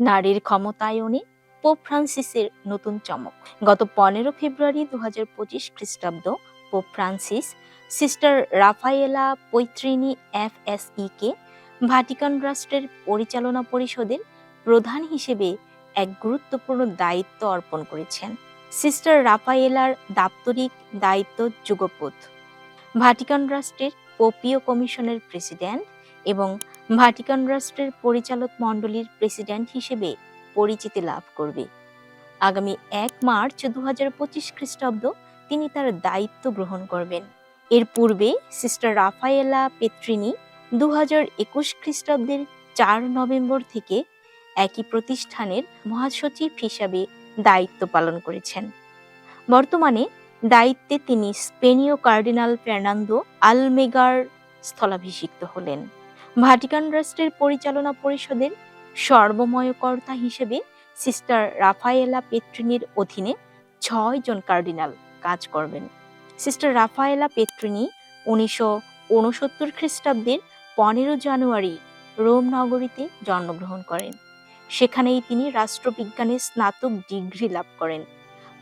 নারীর ক্ষমতায়নে পোপ ফ্রান্সিসের নতুন চমক। গত পনেরো ফেব্রুয়ারি দু হাজার পঁচিশ খ্রিস্টাব্দ, Pope Francis, sister Raffaella Petrini F S K, Vatican রাষ্ট্রের পরিচালনা পরিষদের প্রধান হিসেবে এক গুরুত্বপূর্ণ দায়িত্ব অর্পণ করেছেন। সিস্টার রাফায়েলার দাপ্তরিক দায়িত্ব যুগপথ ভাটিকান রাষ্ট্রের পোপীয় কমিশনের প্রেসিডেন্ট এবং ভাটিকান রাষ্ট্রের পরিচালক মণ্ডলীর প্রেসিডেন্ট হিসেবে পরিচিতি লাভ করবে। আগামী এক মার্চ দু হাজার পঁচিশ খ্রিস্টাব্দ তিনি তার দায়িত্ব গ্রহণ করবেন। এর পূর্বে সিস্টার রাফায়েলা পেত্রিনি দু হাজার একুশ খ্রিস্টাব্দের চার নভেম্বর থেকে একই প্রতিষ্ঠানের মহাসচিব হিসাবে দায়িত্ব পালন করেছেন। বর্তমানে দায়িত্বে তিনি স্পেনীয় কার্ডিনাল ফের্নান্দো আলমেগার স্থলাভিষিক্ত হলেন। ভাটিকান রাষ্ট্রের পরিচালনা পরিষদের সর্বময়কর্তা হিসেবে সিস্টার রাফায়েলা পেট্রিনির অধীনে ছয় জন কার্ডিনাল কাজ করবেন। সিস্টার রাফায়েলা পেট্রিনি উনিশশো উনসত্তর খ্রিস্টাব্দের পনেরো জানুয়ারি রোম নগরীতে জন্মগ্রহণ করেন। সেখানেই তিনি রাষ্ট্রবিজ্ঞানে স্নাতক ডিগ্রি লাভ করেন।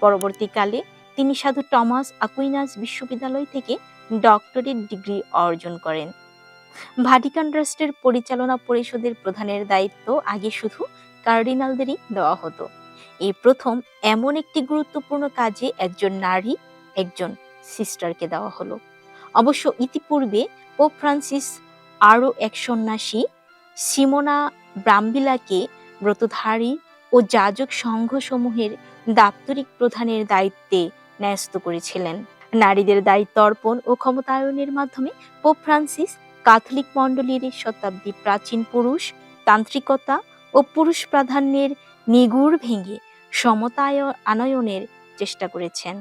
পরবর্তীকালে তিনি সাধু টমাস আকুইনাস বিশ্ববিদ্যালয় থেকে ডক্টরেট ডিগ্রি অর্জন করেন। ভাটিকান রাষ্ট্রের পরিচালনা পরিষদের প্রধানের দায়িত্ব আগে শুধু কার্ডিনালদেরই দেওয়া হতো। এই প্রথম এমন একটি গুরুত্বপূর্ণ কাজে একজন নারী, একজন সিস্টারকে দেওয়া হলো। অবশ্য ইতিপূর্বে পোপ ফ্রান্সিস আরও এক সন্ন্যাসী, সিমোনা ব্রাম্বিলাকে ব্রতধারী ও যাজক সংঘসমূহের দাপ্তরিক প্রধানের দায়িত্বে ন্যস্ত করেছিলেন। নারীদের দায়িত্ব অর্পণ ও ক্ষমতায়নের মাধ্যমে পোপ ফ্রান্সিস ক্যাথলিক মণ্ডলীর শতাব্দী প্রাচীন পুরুষ, তান্ত্রিকতা ও পুরুষ প্রাধান্যের নিগুড় ভেঙে সমতায় আনয়নের চেষ্টা করেছেন।